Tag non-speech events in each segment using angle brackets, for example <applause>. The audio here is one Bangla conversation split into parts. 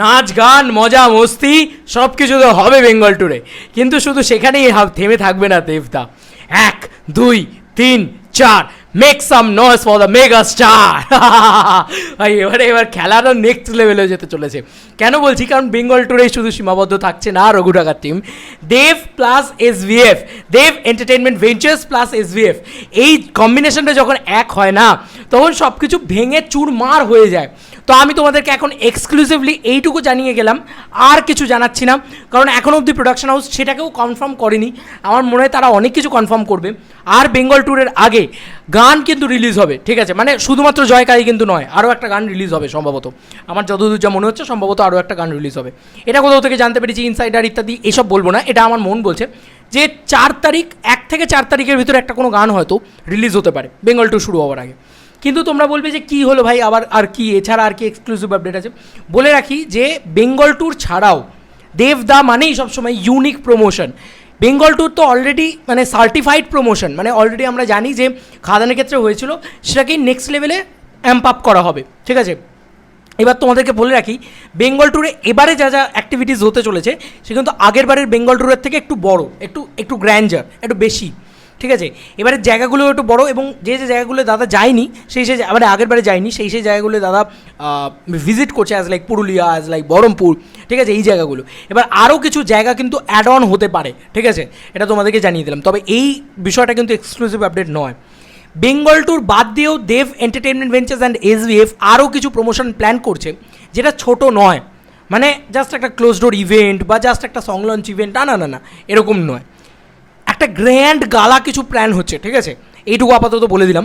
নাচ, গান, মজা, মস্তি সব কিছু তো হবে বেঙ্গল ট্যুরে কিন্তু শুধু সেখানেই থেমে থাকবে না দেবদা। এক, দুই, তিন, চার make some noise for the mega star ভাই, এবারে, এবার খেলাটা নেক্সট লেভেলে যেতে চলেছে। কেন বলছি? কারণ বেঙ্গল ট্যুরে শুধু সীমাবদ্ধ থাকছে না রঘু টাকার team Dev plus S V F Dev entertainment ventures plus S V F এই কম্বিনেশনটা যখন এক হয় না, তখন সব কিছু ভেঙে চুরমার হয়ে যায়। তো আমি তোমাদেরকে এখন এক্সক্লুসিভলি এইটুকু জানিয়ে গেলাম, আর কিছু জানাচ্ছি না, কারণ এখন অবধি প্রোডাকশন হাউস সেটাকেও কনফার্ম করেনি। আমার মনে হয় তারা অনেক কিছু কনফার্ম করবে। আর বেঙ্গল ট্যুরের আগে গান কিন্তু রিলিজ হবে, ঠিক আছে? মানে শুধুমাত্র জয়কারী কিন্তু নয়, আরও একটা গান রিলিজ হবে সম্ভবত। আমার যতদূর যা মনে হচ্ছে সম্ভবত আরও একটা গান রিলিজ হবে। এটা কোথাও থেকে জানতে পেরেছি ইনসাইডার ইত্যাদি, এসব বলব না, এটা আমার মন বলছে যে চার তারিখ, এক থেকে চার তারিখের ভিতরে একটা কোনো গান হয়তো রিলিজ হতে পারে বেঙ্গল ট্যুর শুরু হওয়ার আগে। কিন্তু তোমরা বলবে যে কি হলো ভাই, আবার আর কি, এছাড়া আর কি এক্সক্লুসিভ আপডেট আছে। বলে রাখি যে বেঙ্গল ট্যুর ছাড়াও দেবদা মানেই সবসময় ইউনিক প্রমোশন বেঙ্গল ট্যুর তো অলরেডি মানে সার্টিফাইড প্রমোশন মানে অলরেডি আমরা জানি যে খাদানের ক্ষেত্রে হয়েছিল, সেটাকেই নেক্সট লেভেলে অ্যাম্প আপ করা হবে, ঠিক আছে? এবার তোমাদেরকে বলে রাখি বেঙ্গল ট্যুরে এবারে যা যা অ্যাক্টিভিটিস হতে চলেছে, সে কিন্তু আগের বারের বেঙ্গল ট্যুরের থেকে একটু বড়, একটু একটু গ্র্যান্ডার একটু বেশি। ঠিক আছে? এবারে জায়গাগুলো একটু বড় এবং যে যে জায়গাগুলো দাদা যায়নি, সেই সেই মানে আগের বারে যায়নি, সেই সেই জায়গাগুলো দাদা ভিজিট করছে as like Purulia as like Baharampur, ঠিক আছে? এই জায়গাগুলো। এবার আরও কিছু জায়গা কিন্তু অ্যাড অন হতে পারে, ঠিক আছে? এটা তোমাদেরকে জানিয়ে দিলাম। তবে এই বিষয়টা কিন্তু এক্সক্লুসিভ আপডেট নয়। বেঙ্গল ট্যুর বাদ দিয়েও Dev entertainment ventures and S SVF আরও কিছু প্রমোশন প্ল্যান করছে, যেটা ছোট নয়। মানে জাস্ট একটা ক্লোজ ডোর ইভেন্ট বা জাস্ট একটা সং লঞ্চ ইভেন্ট না না না না, এরকম নয়। একটা গ্র্যান্ড গালা কিছু প্ল্যান হচ্ছে, ঠিক আছে? এইটুকু আপাতত বলে দিলাম।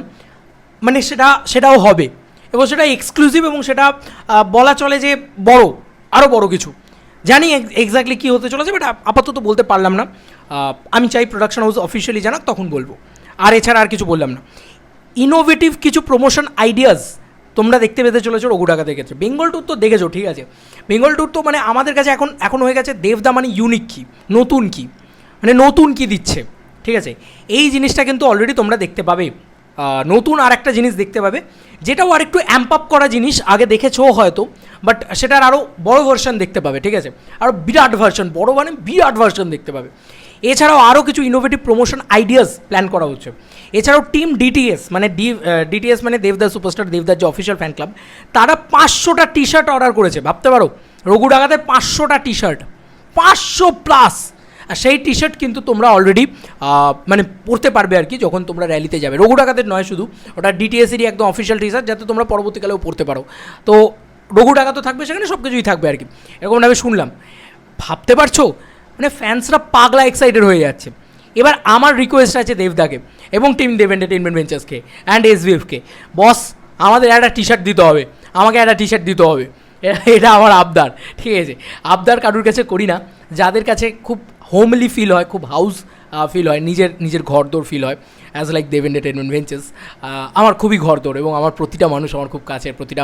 মানে সেটা, সেটাও হবে। এবং সেটা এক্সক্লুসিভ এবং সেটা বলা চলে যে বড় আরও বড় কিছু। জানি এক্স্যাক্টলি কী হতে চলেছে বাট আপাতত বলতে পারলাম না। আমি চাই প্রোডাকশন হাউস অফিসিয়ালি জানাক, তখন বলব। আর এছাড়া আর কিছু বললাম না। ইনোভেটিভ কিছু প্রমোশন আইডিয়াস তোমরা দেখতে পেতে চলেছো রঘু ডাকাতের ক্ষেত্রে। বেঙ্গল ট্যুর তো দেখেছ, ঠিক আছে? বেঙ্গল ট্যুর তো মানে আমাদের কাছে এখন এখন হয়ে গেছে দেবদা মানে ইউনিক কী, নতুন কি। মানে নতুন কি দিচ্ছে, ঠিক আছে? এই জিনিসটা কিন্তু অলরেডি তোমরা দেখতে পাবে। নতুন আর একটা জিনিস দেখতে পাবে, যেটাও আর একটু অ্যাম্প আপ করা জিনিস, আগে দেখেছ হয়তো বাট সেটার আরও বড় ভার্সন দেখতে পাবে, ঠিক আছে? আরও বিরাট ভার্সন বড় মানে বিরাট ভার্সন দেখতে পাবে। এছাড়াও আরও কিছু ইনোভেটিভ প্রমোশন আইডিয়াস প্ল্যান করা হচ্ছে। এছাড়াও টিম ডিটিএস মানে ডি ডিটিএস মানে দেবদাস সুপারস্টার দেবদাস যে অফিসিয়াল ফ্যান ক্লাব তারা পাঁচশোটা টি শার্ট অর্ডার করেছে, ভাবতে পারো? রঘু ডাকাতের পাঁচশোটা টি শার্ট পাঁচশো প্লাস আর সেই টি শার্ট কিন্তু তোমরা অলরেডি মানে পরতে পারবে আর কি যখন তোমরা র্যালিতে যাবে। রঘু ডাকাতের নয় শুধু, ওটা ডিটিএসেরই একদম অফিসিয়াল টি শার্ট যাতে তোমরা পরবর্তীকালেও পড়তে পারো। তো রঘু ডাকা তো থাকবে সেখানে সব কিছুই থাকবে আর কি। এরকম আমি শুনলাম। ভাবতে পারছ? মানে ফ্যান্সরা পাগলা এক্সাইটেড হয়ে যাচ্ছে। এবার আমার রিকোয়েস্ট আছে দেবদাকে এবং টিম দেব এন্টারটেনমেন্ট ভেঞ্চার্সকে অ্যান্ড এসবিএফকে বস, আমাদের একটা টি শার্ট দিতে হবে। আমাকে একটা টি শার্ট দিতে হবে। এটা আমার আবদার। ঠিক আছে? আবদার কারুর কাছে করি না। যাদের কাছে খুব হোমলি ফিল হয়, খুব হাউস ফিল হয়, নিজের নিজের ঘরদোর ফিল হয় as like Dev entertainment ventures আমার খুবই ঘরদোর এবং আমার প্রতিটা মানুষ আমার খুব কাছের, প্রতিটা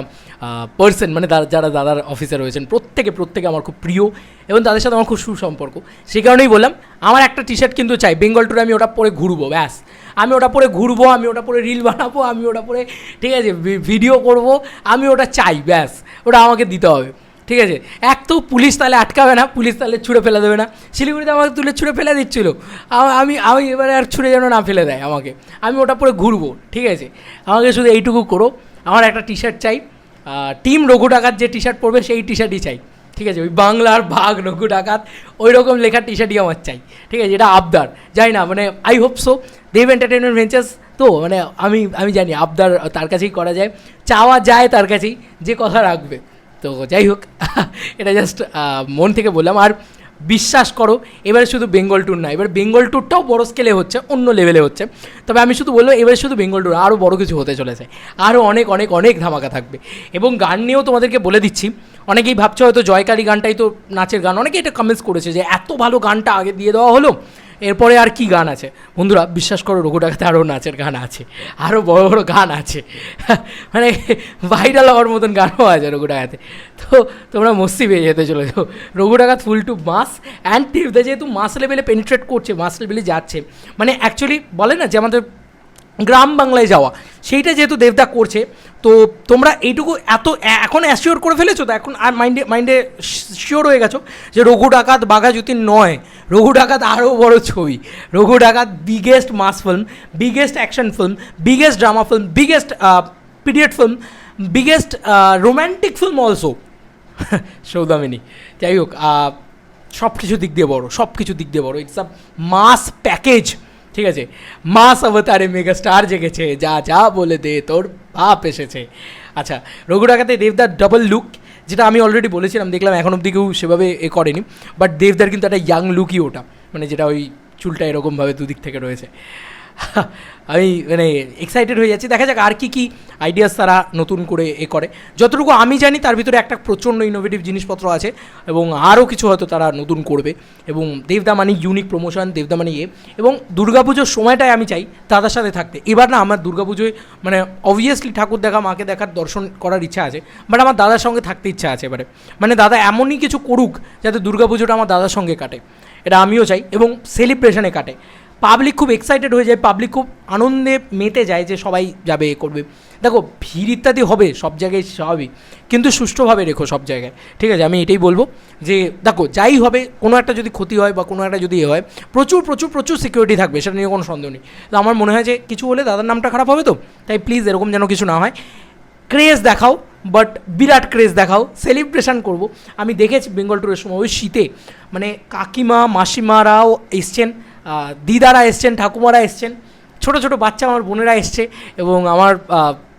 পার্সন মানে যারা দাদার অফিসে রয়েছেন, প্রত্যেকে প্রত্যেকে আমার খুব প্রিয় এবং তাদের সাথে আমার খুব সুসম্পর্ক। সেই কারণেই বললাম, আমার একটা টি শার্ট কিন্তু চাই বেঙ্গল ট্যুরে আমি ওটা পরে ঘুরবো, ব্যাস। আমি ওটা পরে ঘুরবো, আমি ওটা পরে রিল বানাবো, আমি ওটা পরে, ঠিক আছে ভিডিও করব, আমি ওটা চাই, ব্যাস। ওটা আমাকে দিতে হবে। ঠিক আছে? এক তো পুলিশ তাহলে আটকাবে না, পুলিশ তাহলে ছুঁড়ে ফেলে দেবে না। শিলিগুড়িতে আমাকে তুলে ছুঁড়ে ফেলে দিচ্ছিল। আমি আমি এবারে আর ছুঁড়ে যেন না ফেলে দেয় আমাকে। আমি ওটা পরে ঘুরবো, ঠিক আছে? আমাকে শুধু এইটুকু করো। আমার একটা টি শার্ট চাই টিম রঘু ডাকাত যে টি শার্ট পরবে, সেই টি শার্টই চাই। ঠিক আছে? ওই বাংলার ভাগ রঘু ডাকাত ওই রকম লেখা টি শার্টই আমার চাই। ঠিক আছে? এটা আবদার। যাই না মানে I hope so Dev entertainment ventures তো মানে আমি আমি জানি, আবদার তার কাছেই করা যায়। চাওয়া যায় তার কাছেই, যে কথা রাখবে। তো যাই হোক, এটা জাস্ট মন থেকে বললাম। আর বিশ্বাস করো, এবারে শুধু বেঙ্গল ট্যুর না, এবার বেঙ্গল ট্যুরটাও বড় স্কেলে হচ্ছে, অন্য লেভেলে হচ্ছে। তবে আমি শুধু বলব, এবারে শুধু বেঙ্গল ট্যুর আরও বড় কিছু হতে চলেছে। আরও অনেক অনেক অনেক ধামাকা থাকবে। এবং গান নিয়েও তোমাদেরকে বলে দিচ্ছি, অনেকেই ভাবছে হয়তো জয়কালী গানটাই তো নাচের গান অনেকে এটা কমেন্টস করেছে যে এত ভালো গানটা আগে দিয়ে দেওয়া হলো এরপরে আর কি গান আছে? বন্ধুরা, বিশ্বাস করো, রঘু ডাকাতে আরও নাচের গান আছে। আরও বড় বড় গান আছে। <laughs> মানে ভাইরাল হওয়ার মতন গানও আছে রঘু ডাকাতে। তো তোমরা মস্তি পেয়ে যেতে চলেছো। রঘু ডাকাত ফুল টু মাস অ্যান্ড টিপ দেয় যেহেতু মাস লেভেলে পেনিট্রেট করছে মাস লেভেলে যাচ্ছে। মানে অ্যাকচুয়ালি বলে না যে আমাদের গ্রাম বাংলায় যাওয়া। সেইটা যেহেতু দেবদা করছে, তো তোমরা এইটুকু এত এখন অ্যাসিওর করে ফেলেছো তো? এখন আর মাইন্ডে মাইন্ডে শিওর হয়ে গেছো যে রঘু ডাকাত বাঘা যতীন নয়। রঘু ডাকাত আরও বড় ছবি। Raghu Dakat biggest mass film biggest action film biggest drama film biggest period film biggest romantic film also Saudamini, যাই হোক সব কিছু দিক দিয়ে বড় সব কিছু দিক দিয়ে বড়। ইটস আ মাস প্যাকেজ ঠিক আছে? মাস অবতারে মেগা স্টার জেগেছে, যা যা বলে দে, তোর বাপ এসেছে। আচ্ছা রঘু ডাকাতে দেবদার ডবল লুক যেটা আমি অলরেডি বলেছিলাম, দেখলাম এখন অব্দি কেউ সেভাবে এ করেনি বাট দেবদার কিন্তু একটা ইয়াং লুকই ওটা মানে যেটা ওই চুলটা এরকমভাবে দুদিক থেকে রয়েছে। <laughs> আমি মানে এক্সাইটেড হয়ে যাচ্ছি। দেখা যাক আর কি কি আইডিয়াস তারা নতুন করে এ করে। যতটুকু আমি জানি, তার ভিতরে একটা প্রচণ্ড ইনোভেটিভ জিনিসপত্র আছে এবং আরও কিছু হয়তো তারা নতুন করবে। এবং দেবদা মানে ইউনিক প্রমোশন দেবদা মানে ইয়ে এবং দুর্গাপুজোর সময়টায় আমি চাই দাদার সাথে থাকতে। এবার না, আমার দুর্গাপুজোয় মানে অবভিয়াসলি ঠাকুর দেখা, মাকে দেখার দর্শন করার ইচ্ছা আছে। বাট আমার দাদার সঙ্গে থাকতে ইচ্ছা আছে এবারে। মানে দাদা এমনই কিছু করুক, যাতে দুর্গাপুজোটা আমার দাদার সঙ্গে কাটে। এটা আমিও চাই এবং সেলিব্রেশনে কাটে। পাবলিক খুব এক্সাইটেড হয়ে যায় পাবলিক খুব আনন্দে মেতে যায় যে সবাই যাবে এ করবে। দেখো, ভিড় ইত্যাদি হবে, সব জায়গায় স্বাভাবিক। কিন্তু সুষ্ঠুভাবে রেখো সব জায়গায়। ঠিক আছে, আমি এটাই বলব যে, দেখো, যাই হবে, কোনো একটা যদি ক্ষতি হয় বা কোনো একটা যদি এ হয়, প্রচুর প্রচুর প্রচুর সিকিউরিটি থাকবে, সেটা নিয়ে কোনো সন্দেহ নেই। তো আমার মনে হয় যে, কিছু হলে দাদার নামটা খারাপ হবে তো? তাই প্লিজ এরকম যেন কিছু না হয়। ক্রেজ দেখাও বাট বিরাট ক্রেজ দেখাও সেলিব্রেশন করব। আমি দেখেছি বেঙ্গল ট্যুরের সময়, ওই শীতে। মানে কাকিমা, মাসিমারাও এসছেন। দিদারা এসছেন, ঠাকুমারা এসছেন, ছোট ছোট বাচ্চা আমার বোনেরা এসছে এবং আমার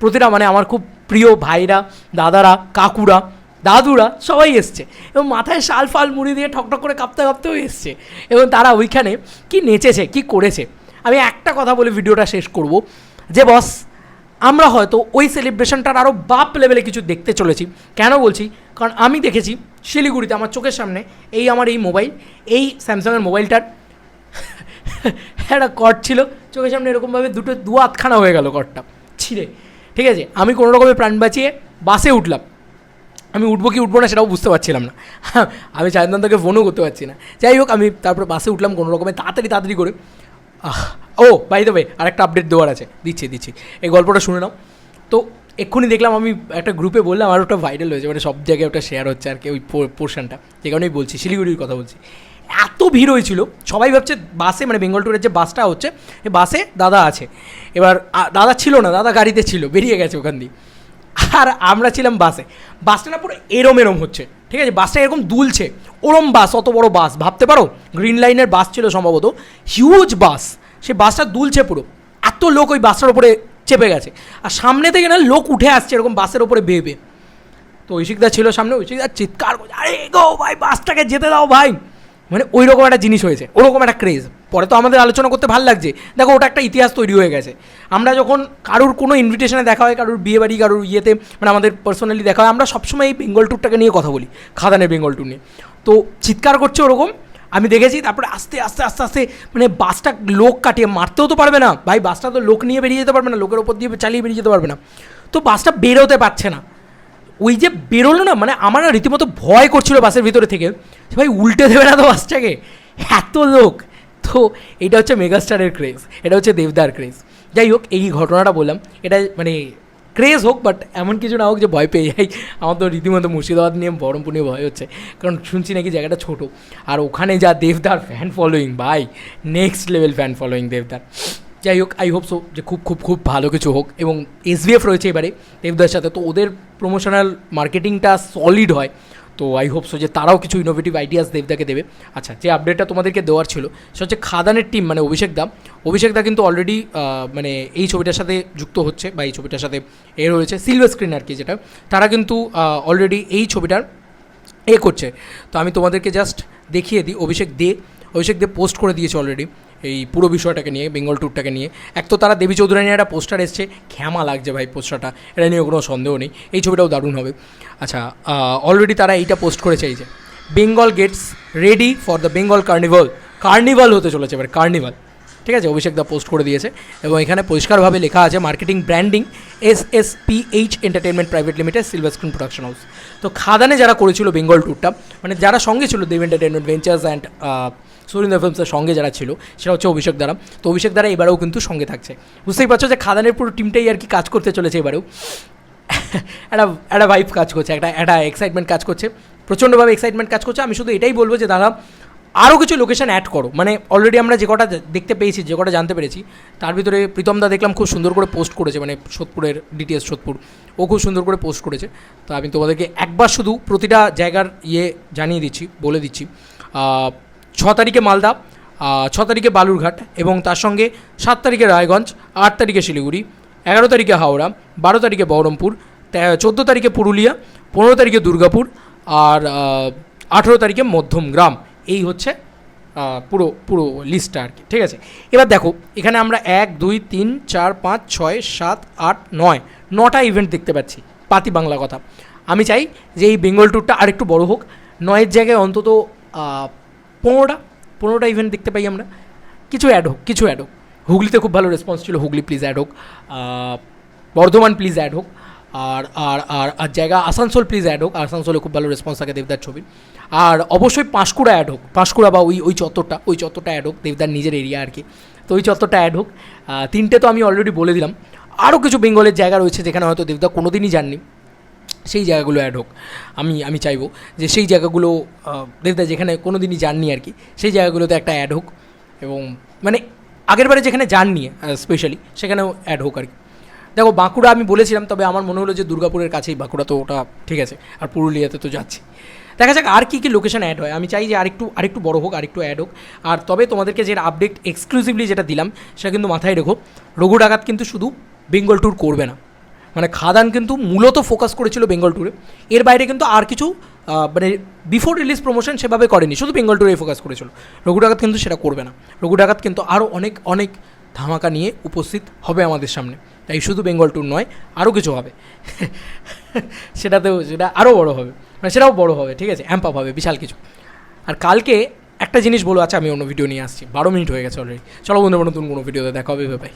প্রতিটা মানে আমার খুব প্রিয় ভাইরা, দাদারা, কাকুরা, দাদুরা সবাই এসছে এবং মাথায় শাল ফাল মুড়ি দিয়ে ঠকঠক করে কাঁপতে কাঁপতেও এসছে এবং তারা ওইখানে কি নেচেছে, কি করেছে? আমি একটা কথা বলে ভিডিওটা শেষ করব যে বস, আমরা হয়তো ওই সেলিব্রেশনটার আরও বাপ লেভেলে কিছু দেখতে চলেছি। কেন বলছি? কারণ আমি দেখেছি শিলিগুড়িতে, আমার চোখের সামনে, এই আমার এই মোবাইল এই স্যামসাংয়ের মোবাইলটার একটা কট ছিল, চোখের সামনে এরকমভাবে দুটো দু আধখানা হয়ে গেল কটটা ছিঁড়ে। ঠিক আছে? আমি কোনো রকমের প্রাণ বাঁচিয়ে বাসে উঠলাম। আমি উঠবো কি উঠবো না সেটাও বুঝতে পারছিলাম না। আমি চায়নদাকে ফোনও করতে পারছি না। যাই হোক, আমি তারপর বাসে উঠলাম কোনো রকমের তাড়াতাড়ি তাড়াতাড়ি করে। ও বাই দেবে আরেকটা আপডেট দেওয়ার আছে। দিচ্ছি দিচ্ছি। এই গল্পটা শুনে নাও। তো এক্ষুনি দেখলাম, আমি একটা গ্রুপে বললাম, আর ওটা ভাইরাল হয়েছে। মানে সব জায়গায় ওটা শেয়ার হচ্ছে আর কি, ওই পোর্শনটা যে কারণেই বলছি, শিলিগুড়ির কথা বলছি। এত ভিড় হয়েছিল। সবাই ভাবছে বাসে মানে বেঙ্গল ট্যুরের যে বাসটা হচ্ছে বাসে দাদা আছে। এবার দাদা ছিল না, দাদা গাড়িতে ছিল, বেরিয়ে গেছে ওখান দিয়ে। আর আমরা ছিলাম বাসে। বাসটা না পুরো এরম এরম হচ্ছে, ঠিক আছে? বাসটা এরকম দুলছে। ওরম বাস, অত বড় বাস, ভাবতে পারো? গ্রিন লাইনের বাস ছিল সম্ভবত। হিউজ বাস। সে বাসটা দুলছে পুরো। এত লোক ওই বাসটার ওপরে চেপে গেছে। আর সামনে থেকে না লোক উঠে আসছে এরকম বাসের ওপরে বেয়ে বেয়ে। তো ঐশিকদা ছিল সামনে, ঐশিকদা চিৎকার করছে, আরে গো ভাই, বাসটাকে যেতে দাও ভাই। মানে ওই রকম একটা জিনিস হয়েছে, ওরকম একটা ক্রেজ পরে তো আমাদের আলোচনা করতে ভালো লাগছে। দেখো, ওটা একটা ইতিহাস তৈরি হয়ে গেছে। আমরা যখন কারুর কোনো ইনভিটেশনে দেখা হয়, কারুর বিয়ে বাড়ি, কারুর ইয়েতে মানে আমাদের পার্সোনালি দেখা হয়, আমরা সবসময় এই বেঙ্গল ট্যুরটাকে নিয়ে কথা বলি, খাদানের বেঙ্গল ট্যুর নিয়ে। তো চিৎকার করছে ওরকম, আমি দেখেছি, তারপরে আস্তে আস্তে আস্তে আস্তে মানে বাসটা লোক কাটিয়ে মারতেও তো পারবে না। ভাই বাসটা তো লোক নিয়ে বেরিয়ে যেতে পারবে না, লোকের ওপর দিয়ে চালিয়ে বেরিয়ে যেতে পারবে না। তো বাসটা বেরোতে পারছে না। ওই যে বেরোলো না মানে আমার রীতিমতো ভয় করছিল বাসের ভিতরে থেকে। ভাই উল্টে দেবে না তো বাসটাকে? এত লোক। তো এটা হচ্ছে মেগাস্টারের ক্রেজ এটা হচ্ছে দেবদার ক্রেজ যাই হোক, এই ঘটনাটা বললাম, এটা মানে ক্রেজ হোক বাট এমন কিছু না হোক যে ভয় পেয়ে যাই। আমার তো রীতিমতো মুর্শিদাবাদ নিয়ে বহরমপুর নিয়ে ভয় হচ্ছে। কারণ শুনছি নাকি জায়গাটা ছোটো। আর ওখানে যা দেবদার ফ্যান ফলোয়িং ভাই নেক্সট লেভেল ফ্যান ফলোয়িং দেবদার। যাই হোক আই হোপ সো যে খুব খুব খুব ভালো কিছু হোক। এবং এসবিএফ রয়েছে এবারে দেবদার সাথে। তো ওদের প্রমোশনাল মার্কেটিংটা সলিড হয়। তো আই হোপ সো যে তারাও কিছু ইনোভেটিভ আইডিয়াস দেবদাকে দেবে। আচ্ছা যে আপডেটটা তোমাদেরকে দেওয়ার ছিল, সেটা হচ্ছে খাদানের টিম মানে অভিষেক দা। অভিষেক দা কিন্তু অলরেডি মানে এই ছবিটার সাথে যুক্ত হচ্ছে বা এই ছবিটার সাথে এ রয়েছে সিলভার স্ক্রিন আর কি যেটা। তারা কিন্তু অলরেডি এই ছবিটার এ করছে। তো আমি তোমাদেরকে জাস্ট দেখিয়ে দিই, অভিষেক দে অভিষেক দে পোস্ট করে দিয়েছে অলরেডি এই পুরো বিষয়টাকে নিয়ে, বেঙ্গল ট্যুরটাকে নিয়ে। এক তো তারা দেবী চৌধুরানী একটা পোস্টার এসছে খ্যামা লাগছে ভাই পোস্টারটা এটা নিয়ে কোনো সন্দেহ নেই, এই ছবিটাও দারুণ হবে। আচ্ছা অলরেডি তারা এইটা পোস্ট করে চাইছে Bengal gets ready for the Bengal carnival carnival হতে চলেছে এবার কার্নিভাল ঠিক আছে, অভিষেক দা পোস্ট করে দিয়েছে এবং এখানে পরিষ্কারভাবে লেখা আছে marketing branding S S P H entertainment private limited silver screen production house তো খাদানে যারা করেছিল বেঙ্গল ট্যুরটা মানে যারা সঙ্গে ছিল Dev entertainment ventures and Surinder ফিল্মসের সঙ্গে যারা ছিল, সেটা হচ্ছে অভিষেক দ্বারা। তো অভিষেক দ্বারা এবারেও কিন্তু সঙ্গে থাকছে। বুঝতেই পারছ যে খাদানের পুরো টিমটাই আর কি কাজ করতে চলেছে এবারেও। একটা একটা ভাইব কাজ করছে, একটা একটা এক্সাইটমেন্ট কাজ করছে, প্রচণ্ডভাবে এক্সাইটমেন্ট কাজ করছে। আমি শুধু এটাই বলব যে, দাদা আরও কিছু লোকেশন অ্যাড করো। মানে অলরেডি আমরা যে কটা দেখতে পেয়েছি, যে কটা জানতে পেরেছি, তার ভিতরে প্রীতম দা দেখলাম খুব সুন্দর করে পোস্ট করেছে মানে সোদপুরের ডিটিএস সোদপুর। ও খুব সুন্দর করে পোস্ট করেছে। তো আমি তোমাদেরকে একবার শুধু প্রতিটা জায়গার ইয়ে জানিয়ে দিচ্ছি, বলে দিচ্ছি। ছ তারিখে মালদা ছ তারিখে বালুরঘাট এবং তার সঙ্গে সাত তারিখে রায়গঞ্জ, আট তারিখে শিলিগুড়ি, এগারো তারিখে হাওড়া, বারো তারিখে বহরমপুর চোদ্দ তারিখে পুরুলিয়া, পনেরো তারিখে দুর্গাপুর আর আঠেরো তারিখে মধ্যমগ্রাম এই হচ্ছে পুরো পুরো লিস্টটা আর কি, ঠিক আছে? এবার দেখো, এখানে আমরা এক, দুই, তিন, চার, পাঁচ, ছয়, সাত, আট, নয়, নটা ইভেন্ট দেখতে পাচ্ছি, পাতি বাংলা কথা। আমি চাই যে এই বেঙ্গল ট্যুরটা আরেকটু বড় হোক। নয়ের জায়গায় অন্তত পনেরোটা পনেরোটা ইভেন্ট দেখতে পাই আমরা। কিছু অ্যাড হোক, কিছু অ্যাড হোক। হুগলিতে খুব ভালো রেসপন্স ছিল, হুগলি প্লিজ অ্যাড হোক বর্ধমান প্লিজ অ্যাড হোক, আর আর আর আর জায়গা আসানসোল প্লিজ অ্যাড হোক, আসানসোলে খুব ভালো রেসপন্স থাকে দেবদার ছবির আর অবশ্যই পাঁশকুড়া অ্যাড হোক, পাঁশকুড়া বা ওই ওই চত্বরটা ওই চত্বরটা অ্যাড হোক, দেবদার নিজের এরিয়া আর কি। তো ওই চত্বরটা অ্যাড হোক। তিনটে তো আমি অলরেডি বলে দিলাম। আরও কিছু বেঙ্গলের জায়গা রয়েছে যেখানে হয়তো দেবদা কোনো দিনই যাননি। সেই জায়গাগুলো অ্যাড হোক। আমি আমি চাইব যে সেই জায়গাগুলো দেবদা যেখানে কোনো দিনই যাননি আর কি, সেই জায়গাগুলোতে একটা অ্যাড হোক এবং মানে আগের বারে যেখানে যাননি স্পেশালি সেখানেও অ্যাড হোক আর কি। দেখো, বাঁকুড়া আমি বলেছিলাম, তবে আমার মনে হলো যে দুর্গাপুরের কাছেই বাঁকুড়া তো ওটা ঠিক আছে, আর পুরুলিয়াতে তো যাচ্ছি। দেখা যাক আর কী কী লোকেশন অ্যাড হয়। আমি চাই যে আরেকটু আরেকটু বড় হোক, আরেকটু অ্যাড হোক। আর তবে তোমাদেরকে যে আপডেট এক্সক্লুসিভলি যেটা দিলাম, সেটা কিন্তু মাথায় রেখো। রঘু ডাকাত কিন্তু শুধু বেঙ্গল ট্যুর করবে না। মানে খাদান কিন্তু মূলত ফোকাস করেছিল বেঙ্গল ট্যুরে এর বাইরে কিন্তু আর কিছু মানে বিফোর রিলিজ প্রমোশন সেভাবে করেনি, শুধু বেঙ্গল ট্যুরে ফোকাস করেছিল। রঘু ডাকাত কিন্তু সেটা করবে না। রঘু ডাকাত কিন্তু আরও অনেক অনেক ধামাকা নিয়ে উপস্থিত হবে আমাদের সামনে। তাই শুধু বেঙ্গল ট্যুর নয় আরও কিছু হবে। <laughs> সেটাতেও, সেটা আরও বড় হবে। মানে সেটাও বড় হবে, ঠিক আছে? অ্যাম্প আপ হবে, বিশাল কিছু। আর কালকে একটা জিনিস বলো আচ্ছা আমি অন্য ভিডিও নিয়ে আসছি। বারো মিনিট হয়ে গেছে অলরেডি চলো বন্ধু নতুন কোনো ভিডিওতে দেখা হবে ভাই